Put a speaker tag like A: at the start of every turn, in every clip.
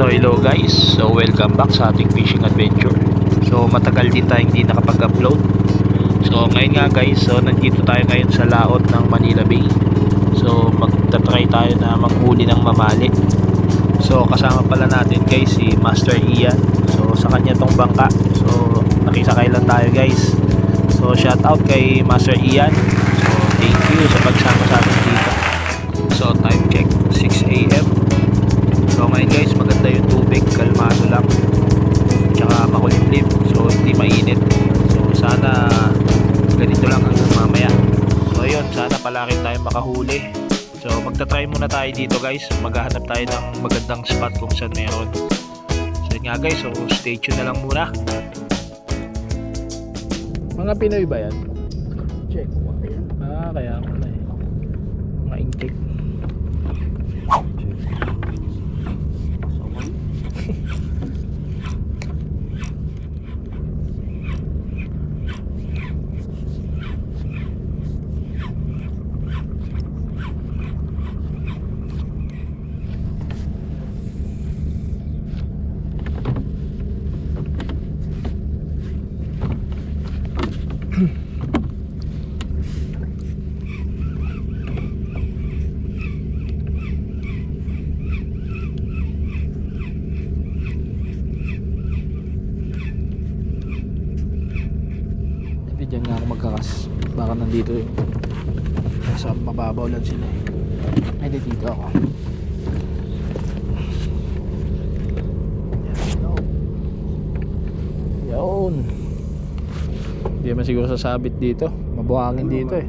A: So hello guys, so welcome back sa ating fishing adventure. So matagal din tayong hindi nakapag-upload. So ngayon nga guys, so nandito tayo ngayon sa laot ng Manila Bay. So magta-try tayo na manghuli ng mamali. So kasama pala natin guys si Master Ian. So sa kanya tong bangka. So nakisakay lang tayo guys. So shout out kay Master Ian. So thank you sa pagsama ganito lang hanggang mamaya. So ayun, sana palagi tayong makahuli. So magta-try muna tayo dito guys. Maghahanap tayo ng magandang spot kung saan meron. So yun nga guys, so stay tuned na lang muna. Mga Pinoy ba yan?
B: Check.
A: Ah, kaya ako na eh. Mga intik.
B: Pasawan.
A: Hindi dyan nga ako magkakas. Baka nandito eh. Lang sila eh. Ay, di dito ako. Yun. Hindi naman siguro sasabit dito. Mabuhangin
B: Ano
A: dito
B: ba?
A: eh.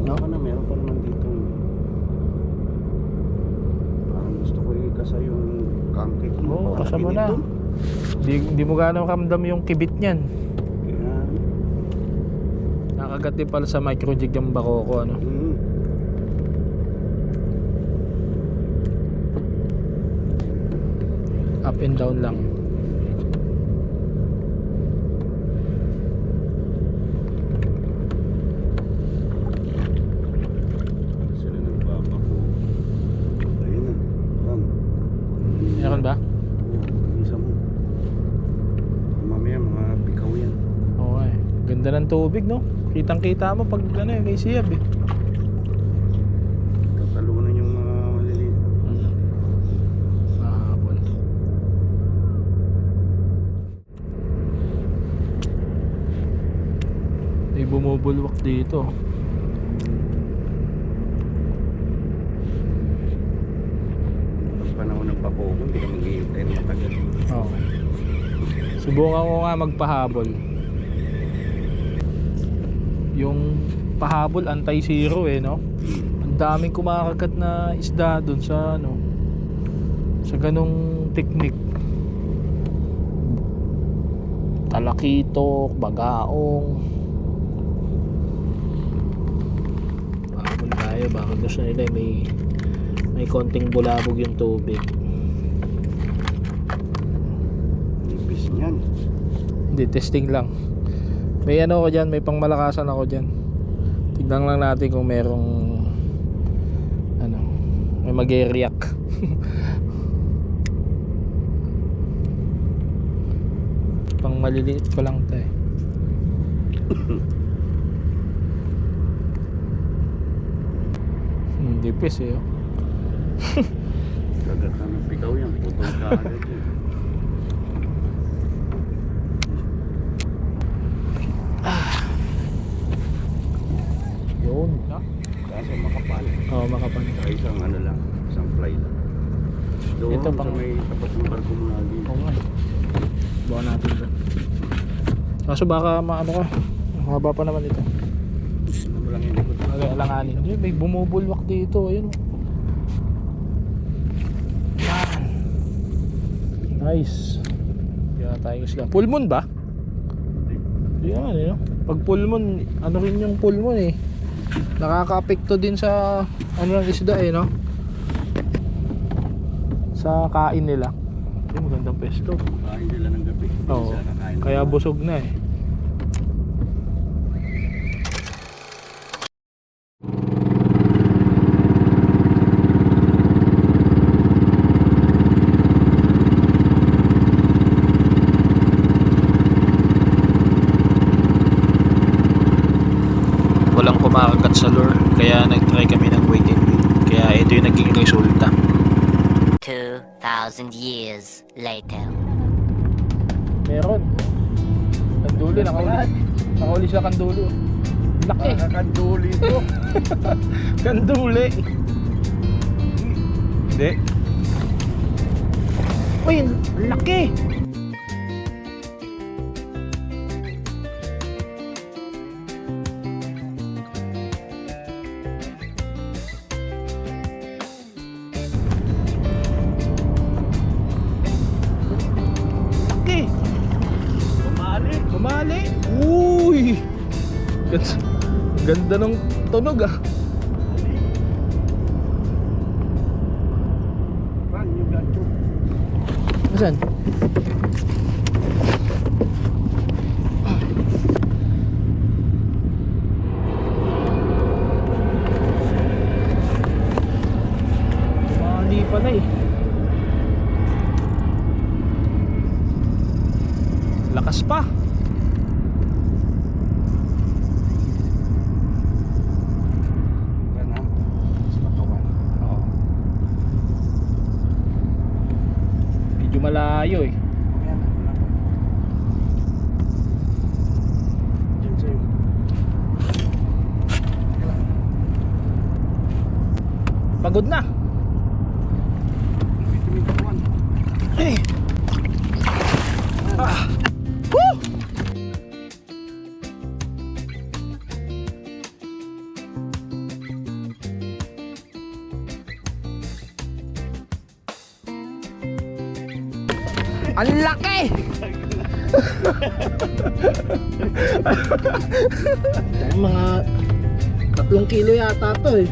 B: No? Ano, meron pa naman dito. Parang gusto ko ikasa yung kangkit mo. Baka
A: kasama na. Di, di mo gano'ng ramdam yung kibit niyan. Nakagat din pala sa micro jig yung bako ko ano. And down lang. Meron ba? Okay. Ganda ng tubig no? Kitang kita mo pag ano eh, may siyab eh.
B: Tatalunan yung mga maliliit.
A: Mahabol. May bumubulwak dito.
B: Pag panahon ng pakoko, hindi ka maghihintay ng matagal.
A: Okay. Subukan ko nga magpahabol. Yung pahabol anti-zero eh no? Ang daming kumakagat na isda dun sa ano sa ganong technique. Talakitok, bagaong. Pahabol tayo, baka gusto nila eh, may may konting bulabog yung tubig.
B: Nipis niyan.
A: Hindi, testing lang. May ano ako dyan, may pangmalakasan ako dyan. Tignan lang natin kung merong ano, may mag-react. Pang maliliit ko lang to Hmm, dipis eh. oh.
B: Kagat na ng pikaw yan. Putol ka agad yan.
A: Yun. No?
B: Kaso makapal.
A: Oo, makapal.
B: Saka isang ano lang. Isang fly lang. Doon
A: Ito
B: sa
A: pang-
B: may tapat ng barko mo lagi.
A: Oo nga. eh. Buwan natin to. Kaso baka maano ka. Ang haba pa naman ito.
B: Ano lang yung
A: alanganin. Hindi, may bumubulwak dito. Ayun. Yan. Nice. Kaya tayong isla. Full moon ba? Hindi naman eh. Pag full moon, ano rin yung full moon eh. Nakaka-apekto din sa ano ng isda eh, no? Sa kain nila. Hindi, magandang pesto.
B: Kain sila ng gabi.
A: Oo. Kaya busog na eh. Kaya nag-try kami ng wait and wait. Kaya ito yung naging resulta.
C: 2,000 years later.
A: Meron. Kandulo, nakahuli. Nakahuli sila kandulo. Laki.
B: Nakakanduli ito.
A: Kanduli. Hindi. Uy. Laki. Tunog ah. Saan? Tumali pala eh. Lakas pa.
B: Yan ha. Sa katawan.
A: Oo. Malayo eh. Pagod na. Eh. mga tatlong kilo yata to eh.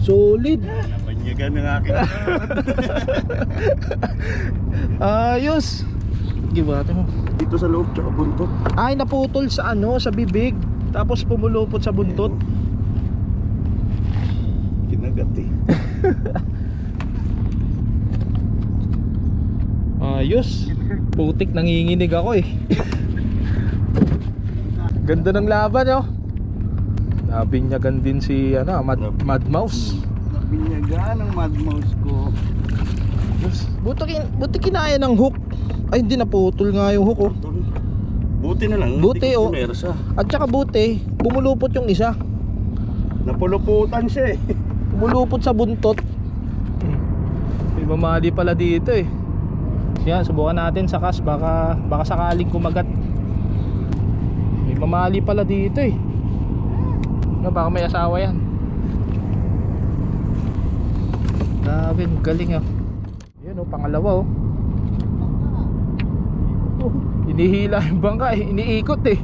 A: Solid.
B: Nabanyagan ng aking
A: Ayos. Giba natin mo.
B: Dito sa loob tsaka buntot.
A: Ay, naputol sa ano, sa bibig. Tapos pumulupot sa buntot.
B: Kinagat eh.
A: Ayos. Putik, nanginginig ako eh. Ganda ng laban, oh. Nabinyagan din si ano, Mad, Mad Mouse.
B: Nabinyagan ang mad mouse ko.
A: Buti, kin- buti kinaya ng hook. Ay, hindi naputol nga yung hook, oh.
B: Buti na lang.
A: Buti, oh. At saka buti, pumulupot yung isa.
B: Napuluputan siya eh.
A: Pumulupot sa buntot. May mamali pala dito eh. Yan, subukan natin sa kas baka baka sakaling kumagat. May mamali pala dito eh. No, baka may asawa yan. Grabe, galing ah. Yun oh, pangalawa oh. Oh, Inihila yung bangka eh, iniikot eh.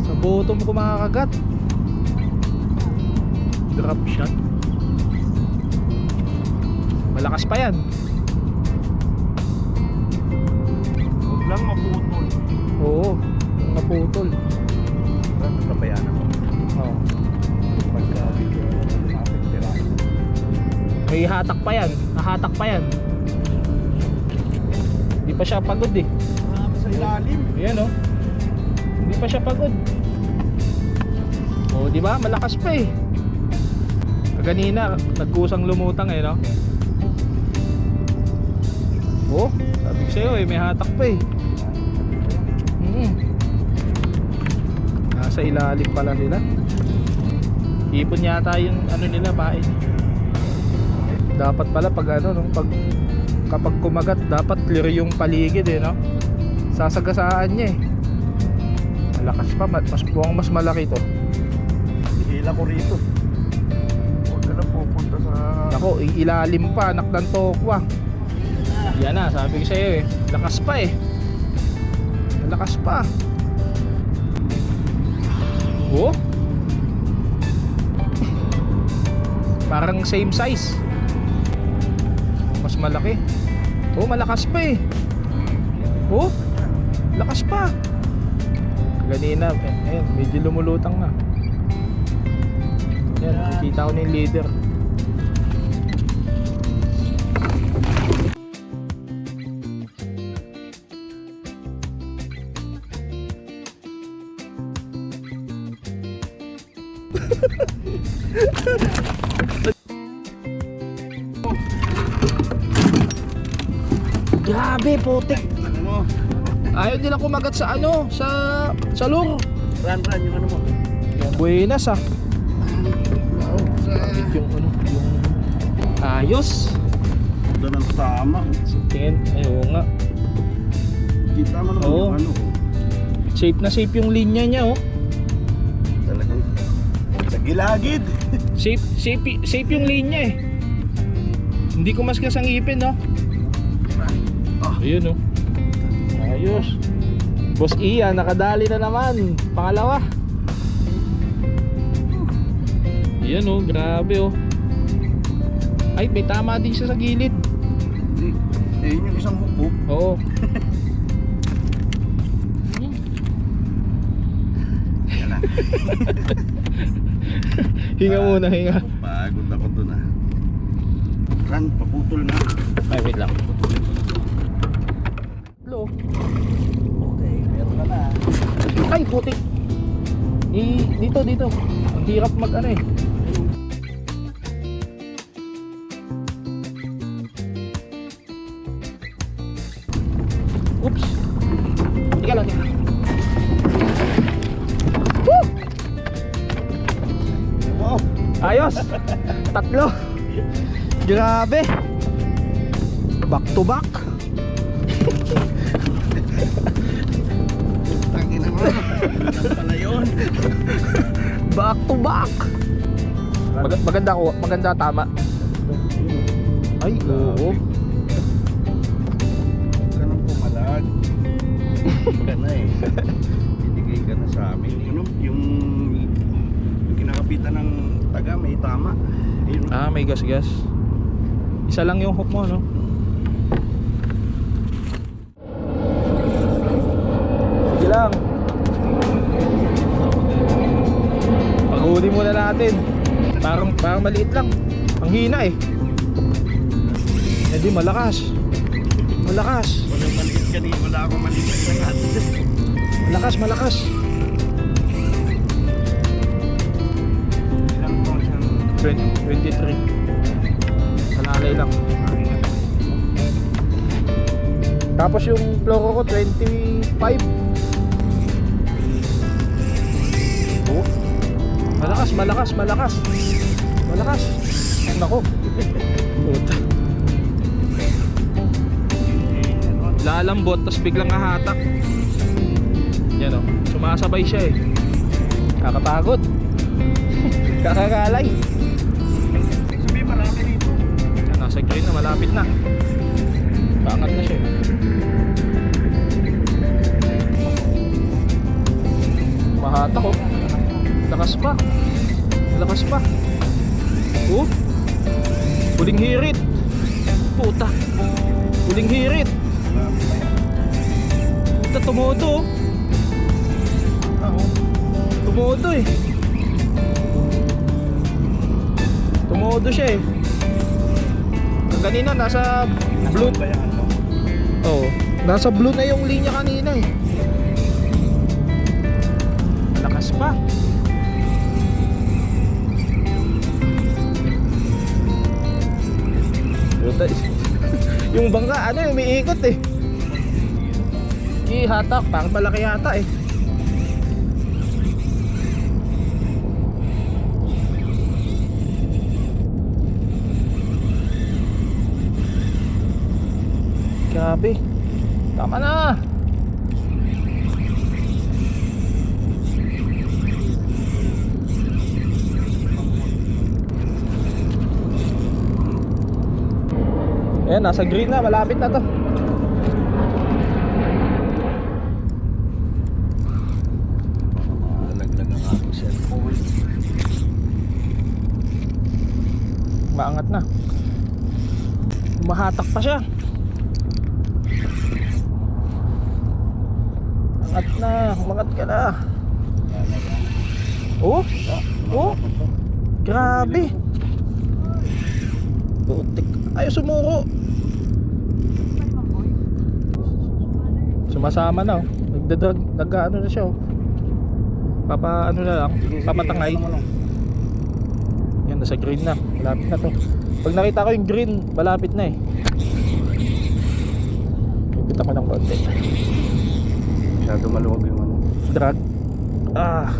A: Sa bottom ko makakagat. Drop shot. Malakas pa yan.
B: Huwag lang maputol.
A: Oo, naputol.
B: Natabayan ako.
A: Oo.
B: Pagka bigla lumapit sila.
A: May hatak pa yan. Nahatak pa yan. Hindi pa siya pagod eh.
B: Marami sa ilalim.
A: Ayan oh. Hindi pa siya pagod. Oh, di ba? Malakas pa eh. Kaganina, nagkusang lumutang eh, no? Oh, sabi ko sa'yo eh, may hatak pa eh. Mm. Nasa ilalim pala sila. Ipon yata yung ano nila, pain. Dapat pala pag ano, no, pag kapag kumagat, dapat clear yung paligid eh, no? Sasagasaan niya eh. Malakas pa, ma- mas buwang mas malaki to.
B: Hila ko rito. Huwag ka na pupunta sa...
A: Nako, i- ilalim pa, anak ng tokwa. Yan na, sabi ko sa'yo eh. Lakas pa eh. Lakas pa. Oh. Parang same size. Mas malaki. Oh, malakas pa eh. Oh, lakas pa. Ganina, eh, ayun, medyo lumulutang na. Yan, nakikita ko na yung leader. Putik.
B: Ano mo?
A: Ayaw nila kumagat sa ano, sa sa lure.
B: Run, run, yung ano mo.
A: Buenas ah. Yung ano, yung ayos.
B: Doon ang tama.
A: Tingin, ayaw nga.
B: Kita mo naman
A: Oo.
B: yung ano.
A: Safe na safe yung linya niya oh.
B: Talagang sa gilagid.
A: Safe, safe, safe yung linya eh. Hindi ko mas kasangipin no.
B: Ah.
A: Ayun oh. Ayos. Boss Ian, nakadali na naman. Pangalawa. Ayan oh, grabe oh. Ay, may tama din siya sa gilid.
B: Eh, yun yung isang hukbo.
A: Oo.
B: Yan na.
A: hinga muna, hinga.
B: Pagod ako doon ah. Run, paputol na.
A: Ay, wait lang.
B: Okay, meron ka na.
A: Ay, putik. I, dito, dito. Ang hirap mag ano eh. Oops. Tika lang, tika. Woo!
B: Wow.
A: Ayos! Tatlo! Grabe! Back to back!
B: Ano pala yun?
A: Back to back! Mag- maganda ko, maganda tama. Ay, oo.
B: Nang pumalag. Hindi ka na eh. Bibigay ka na sa amin. Ano, yung, yung kinakapitan ng taga may tama. Ayun.
A: Ah, may gas-gas. Isa lang yung hook mo, no? Sige lang. Natin. Parang, parang maliit lang. Ang hina eh. Eh di malakas. Malakas.
B: Walang maliit kanina. Wala akong maliit na lahat.
A: Malakas, malakas.
B: Ilang
A: 20, 23. Salalay lang. Tapos yung floro ko 25. Malakas, malakas, malakas. Malakas. Nako. Puta. Lalambot tapos biglang hahatak. Yan oh. Sumasabay siya eh. Kakapagod. Kakakalay.
B: Sabi marami dito.
A: Yan, nasa green na malapit na. Paangat na siya. eh. Mahatak oh. Lakas pa. Lakas pa. Oh. Huling hirit. Puta. Huling hirit. Puta tumodo oh.
B: Oo.
A: Tumodo eh. Tumodo siya eh. Kanina nasa blue? Oo. Nasa blue na yung linya kanina eh. Malakas pa. yung bangka ano yung umiikot eh. Ihatak, parang malaki yata eh. Grabe. Tama na. Ayan, nasa green na. Malapit na to.
B: Malaglag ang aking cellphone.
A: Maangat na. Mahatak pa siya. Angat na. Umangat ka na. Oh? Oh? Grabe. Putik. Ayaw sumuko. Sumasama na oh. Nagdadrag, nag-ano na siya oh. Papa ano na lang, papatangay. Yan, nasa green na. Malapit na to. Pag nakita ko yung green, malapit na eh. Lapit ako ng konti.
B: Masyado maluwag yung ano.
A: Drag. Ah.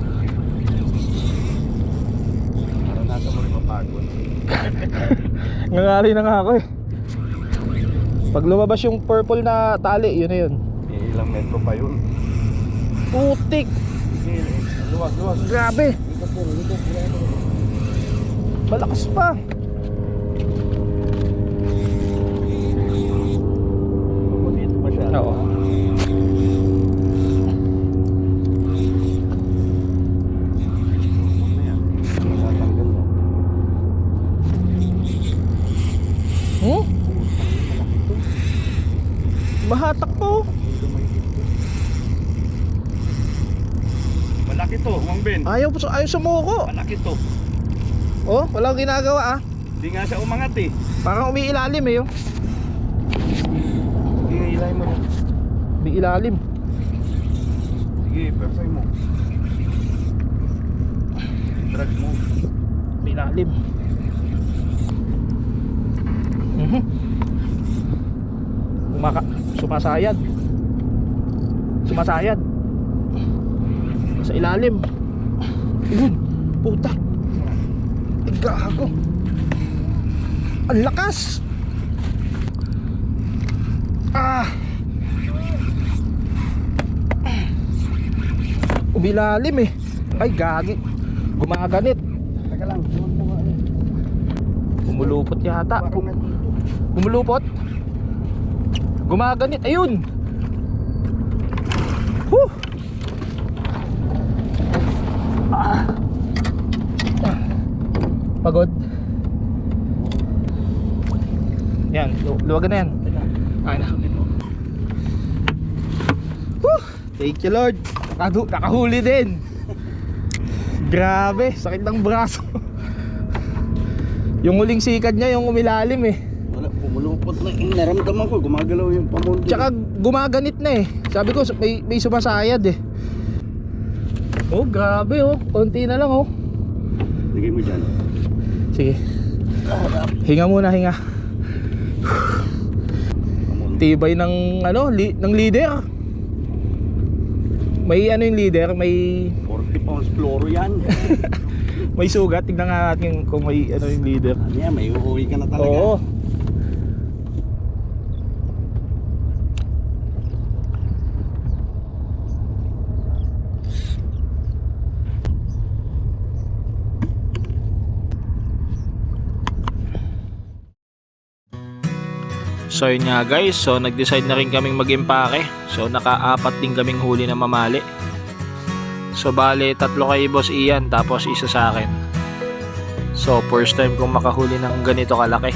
B: Parang nasa mo rin mapagod.
A: Nangali na nga ako eh. Pag lumabas yung purple na tali, yun na yun.
B: Ilang metro pa yun.
A: Putik!
B: Luwag, luwag.
A: Grabe! Malakas pa!
B: Dito pa siya.
A: Oo.
B: Ayan. Tatanggal na.
A: Hmm? Mahatak po.
B: Malaki Ben.
A: Ayaw, ayaw sumuko.
B: Malaki to.
A: Oh, walang ginagawa ah.
B: Hindi nga siya umangat eh.
A: Parang umiilalim eh. Oh.
B: Sige, ilay mo.
A: Umiilalim.
B: Sige, persay mo. Drag mo.
A: Umiilalim. Mhm. Umaka, sumasayad. Sumasayad. Sa ilalim. Yun, puta. Ay, gago. Ang lakas. Ah. Umilalim eh. Ay, gagi. Gumaganit.
B: Teka lang, ano.
A: Umulupot yata. Umulupot. Gumaganit. Ayun. Pagod. Yan, lu luwagan na yan. Ay na. Huh. Thank you Lord. Nakadu nakahuli din. Grabe, sakit ng braso. yung huling sikad niya, yung umilalim eh.
B: Wala, pumulupot na. Eh, naramdaman ko, gumagalaw yung pamundo.
A: Tsaka gumaganit na eh. Sabi ko may, may sumasayad eh. Oh, grabe oh. Konti na lang oh.
B: Lagay mo dyan.
A: Sige. Hinga muna, hinga. Tibay ng ano, li, ng leader. May ano yung leader, may
B: 40 pounds floro yan.
A: may sugat. Tignan nga natin kung may ano yung leader.
B: ano yan, may uuwi ka na talaga.
A: Oo. So yun nga guys, so nag-decide na rin kaming mag-impake. So nakaapat din kaming huli na mamali. So bale, tatlo kay Boss Ian tapos isa sa akin. So first time kong makahuli ng ganito kalaki.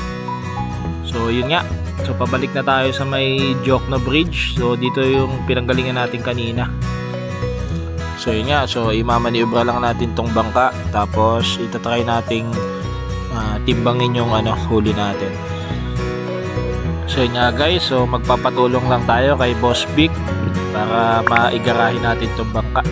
A: So yun nga. So pabalik na tayo sa may Jokno Bridge. So dito yung pinanggalingan natin kanina. So yun nga. So imamaniobra lang natin tong bangka. Tapos itatry nating ah, timbangin yung ano, huli natin. So yun nga guys. So magpapatulong lang tayo kay Boss Big para maigarahin natin tong bangka.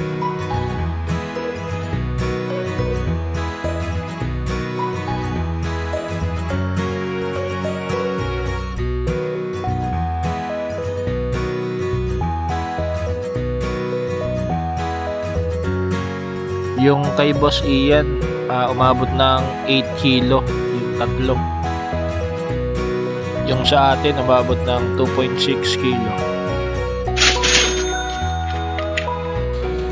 A: Yung kay Boss Ian, ah, umabot ng 8 kilo yung tatlo. Yung sa atin, umabot ng 2.6 kilo.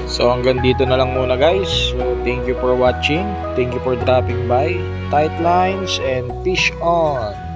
A: So hanggang dito na lang muna guys. So thank you for watching. Thank you for dropping by. Tight lines and fish on.